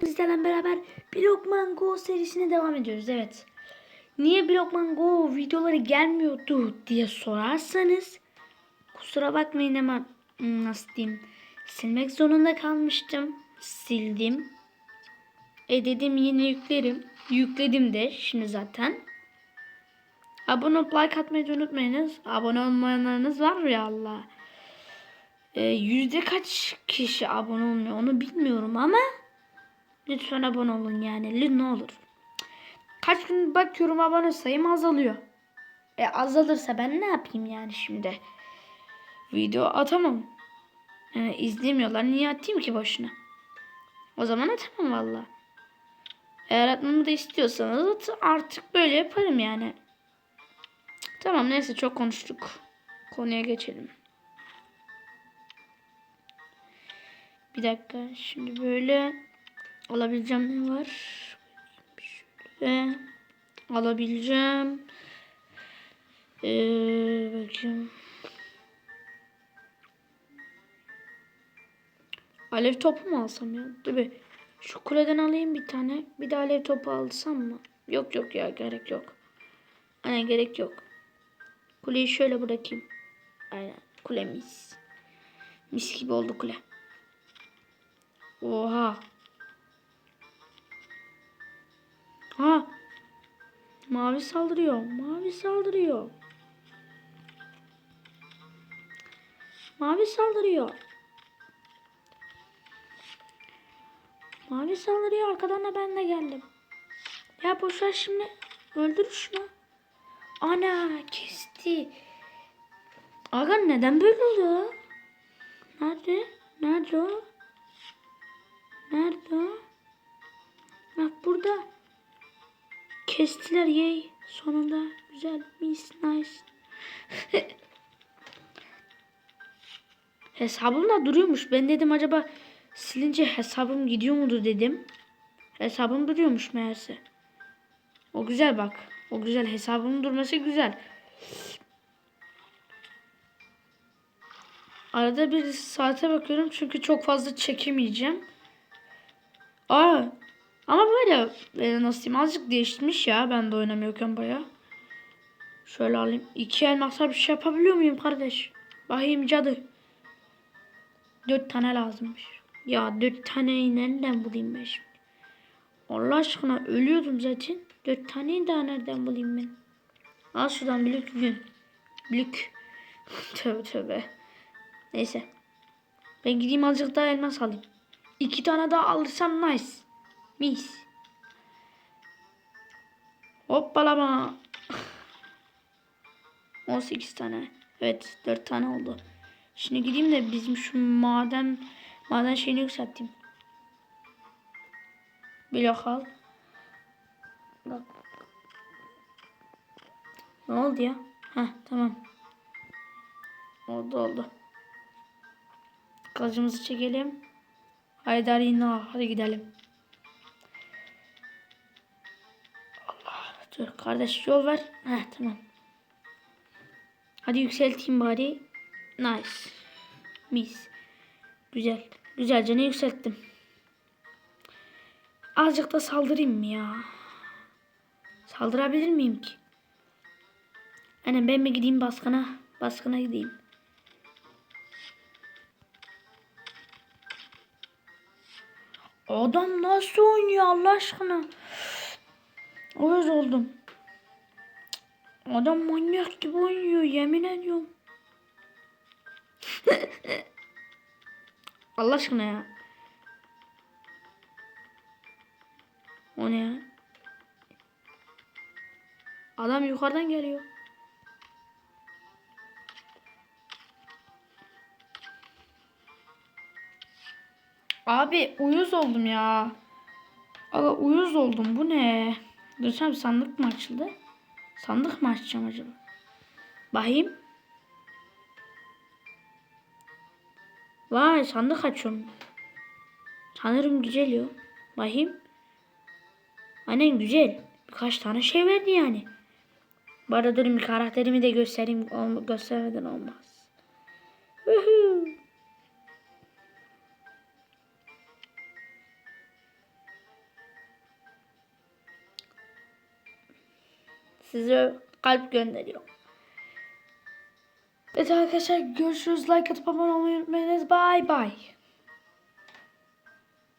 Sizlerle beraber Blokman Go serisine devam ediyoruz. Evet. Niye Blokman Go videoları gelmiyordu diye sorarsanız kusura bakmayın ama hmm, nasıl diyeyim silmek zorunda kalmıştım. Sildim. E dedim yine yüklerim. Yükledim de şimdi zaten. Abone olup like atmayı unutmayınız. Abone olmayanlarınız var ya Allah. E, yüzde kaç kişi abone olmuyor onu bilmiyorum ama Lütfen abone olun yani. Lütfen olur. Kaç gün bakıyorum abone sayım azalıyor. E azalırsa ben ne yapayım yani şimdi? Video atamam. Yani izlemiyorlar. Niye atayım ki boşuna? O zaman atamam valla. Eğer atmamı da istiyorsanız artık böyle yaparım yani. Tamam neyse çok konuştuk. Konuya geçelim. Bir dakika şimdi böyle alabileceğim ne var? Şöyle alabileceğim. Ee, bakayım. Alev topu mu alsam ya? Dur bir. Şu kuleden alayım bir tane. Bir de alev topu alsam mı? Yok yok ya gerek yok. Aynen gerek yok. Kuleyi şöyle bırakayım. Aynen kule mis. Mis gibi oldu kule. Oha. Ha. Mavi saldırıyor. Mavi saldırıyor. Mavi saldırıyor. Mavi saldırıyor. Arkadan da ben de geldim. Ya boşver şimdi. Öldür şunu. Ana kesti. Aga neden böyle oluyor? Nerede? Nerede o? Nerede o? Bak burada. Kestiler yey. Sonunda güzel. Mis nice. Hesabım da duruyormuş. Ben dedim acaba silince hesabım gidiyor mudur dedim. Hesabım duruyormuş meğerse. O güzel bak. O güzel hesabımın durması güzel. Arada bir saate bakıyorum çünkü çok fazla çekemeyeceğim. Aa ama böyle e, nasıl diyeyim azıcık değişmiş ya ben de oynamıyorken baya. Şöyle alayım. İki elmasla bir şey yapabiliyor muyum kardeş? Bakayım cadı. Dört tane lazımmış. Ya dört taneyi nereden bulayım ben şimdi? Allah aşkına ölüyordum zaten. Dört taneyi daha nereden bulayım ben? Al şuradan blük gün. Blük. tövbe tövbe. Neyse. Ben gideyim azıcık daha elmas alayım. İki tane daha alırsam nice. Mis. Hoppalama. 18 tane. Evet 4 tane oldu. Şimdi gideyim de bizim şu maden maden şeyini yükselteyim. Blok al. Bak. Ne oldu ya? Heh tamam. Oldu oldu. Kılıcımızı çekelim. Haydar inna. Hadi gidelim. Dur kardeş yol ver. Heh tamam. Hadi yükselteyim bari. Nice. Mis. Güzel. Güzelce ne yükselttim. Azıcık da saldırayım mı ya? Saldırabilir miyim ki? Hani ben mi gideyim baskına? Baskına gideyim. Adam nasıl oynuyor Allah aşkına? Uyuz oldum. Adam manyak gibi oynuyor yemin ediyorum. Allah aşkına ya. O ne ya? Adam yukarıdan geliyor. Abi uyuz oldum ya. Aga uyuz oldum. Bu ne? Dursam sandık mı açıldı? Sandık mı açacağım acaba? Bakayım. Vay sandık açıyorum. Sanırım güzel yo. Bakayım. Aynen güzel. Birkaç tane şey verdi yani. Bu arada durun karakterimi de göstereyim. Ol göstermeden olmaz. Size kalp gönderiyorum. Evet arkadaşlar görüşürüz. Like atıp abone olmayı unutmayınız. Bye bye.